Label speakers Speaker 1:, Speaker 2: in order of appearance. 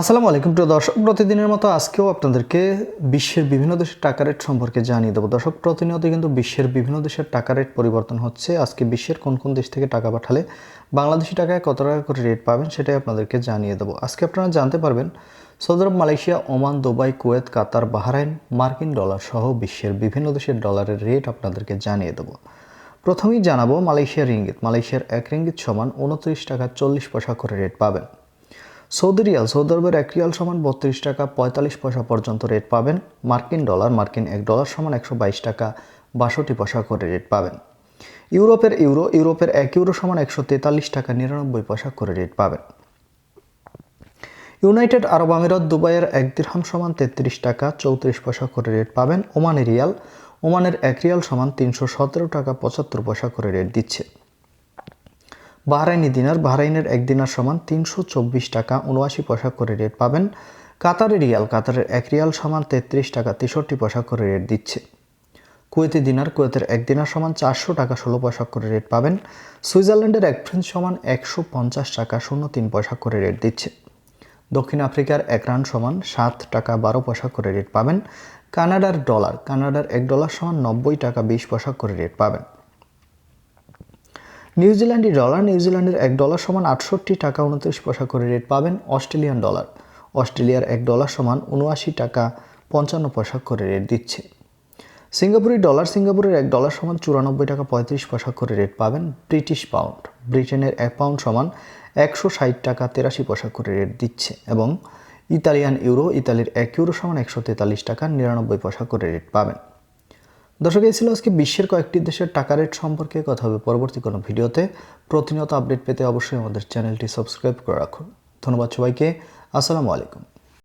Speaker 1: আসসালামু আলাইকুম প্রিয় দর্শক, প্রতিদিনের মতো আজকেও আপনাদেরকে বিশ্বের বিভিন্ন দেশের টাকা রেট সম্পর্কে জানিয়ে দেবো। দর্শক, প্রতিনিয়ত কিন্তু বিশ্বের বিভিন্ন দেশের টাকা রেট পরিবর্তন হচ্ছে। আজকে বিশ্বের কোন কোন দেশ থেকে টাকা পাঠালে বাংলাদেশি টাকায় কত টাকা করে রেট পাবেন সেটাই আপনাদেরকে জানিয়ে দেবো। আজকে আপনারা জানতে পারবেন, Saudi Arab, Malaysia, Oman, Dubai, Kuwait, Qatar, Bahrain, মার্কিন ডলার সহ বিশ্বের বিভিন্ন দেশের ডলারের রেট আপনাদেরকে জানিয়ে দেবো। প্রথমেই জানাব মালয়েশিয়ার রিঙ্গিত। মালয়েশিয়ার এক রিঙ্গিত সমান উনত্রিশ টাকা চল্লিশ পয়সা করে রেট পাবেন। সৌদি রিয়াল, সৌদি আরবের এক রিয়াল সমান বত্রিশ টাকা পঁয়তাল্লিশ পয়সা পর্যন্ত রেট পাবেন। মার্কিন ডলার, মার্কিন এক ডলার সমান একশো বাইশ টাকা বাষট্টি পয়সা করে রেট পাবেন। ইউরোপের ইউরো, ইউরোপের এক ইউরো সমান একশো তেতাল্লিশ টাকা নিরানব্বই পয়সা করে রেট পাবেন। ইউনাইটেড আরব আমিরাত দুবাইয়ের এক দিরহাম সমান তেত্রিশ টাকা চৌত্রিশ পয়সা করে রেট পাবেন। ওমানি রিয়াল, ওমানের এক রিয়াল সমান তিনশো সতেরো টাকা পঁচাত্তর পয়সা করে রেট দিচ্ছে। বাহরাইনি দিনার, বাহরাইনের এক দিনার সমান তিনশো চব্বিশ টাকা উনআশি পয়সা করে রেট পাবেন। কাতারের রিয়াল, কাতারের এক রিয়াল সমান তেত্রিশ টাকা তেষট্টি পয়সা করে রেট দিচ্ছে। কুয়েতি দিনার, কুয়েতের এক দিনার সমান চারশো টাকা ষোলো পয়সা করে রেট পাবেন। সুইজারল্যান্ডের এক ফ্রেন্স সমান একশো পঞ্চাশ টাকা শূন্য তিন পয়সা করে রেট দিচ্ছে। দক্ষিণ আফ্রিকার এক রান সমান সাত টাকা বারো পয়সা করে রেট পাবেন। কানাডার ডলার, কানাডার এক ডলার সমান নব্বই টাকা বিশ পয়সা করে রেট পাবেন। নিউজিল্যান্ডি ডলার নিউজিল্যান্ডের এক ডলার সমান আটষট্টি টাকা উনত্রিশ পয়সা করে রেট পাবেন অস্ট্রেলিয়ান ডলার। অস্ট্রেলিয়ার এক ডলার সমান উনআশি টাকা পঞ্চান্ন পয়সা করে রেট দিচ্ছে। সিঙ্গাপুরি ডলার সিঙ্গাপুরের এক ডলার সমান চুরানব্বই টাকা পঁয়ত্রিশ পয়সা করে রেট পাবেন ব্রিটিশ পাউন্ড। ব্রিটেনের এক পাউন্ড সমান একশো ষাট টাকা তেরাশি পয়সা করে রেট দিচ্ছে এবং ইতালিয়ান ইউরো ইতালির এক ইউরো সমান একশো তেতাল্লিশ টাকা নিরানব্বই পয়সা করে রেট পাবেন। দর্শক, এই ছিল আজকে বিশ্বের কয়েকটি দেশের টাকা রেট সম্পর্কে কথা হবে পরবর্তী কোনো ভিডিওতে। প্রতিনিয়ত আপডেট পেতে অবশ্যই আমাদের চ্যানেলটি সাবস্ক্রাইব করে রাখুন। ধন্যবাদ সবাইকে। আসসালামু আলাইকুম।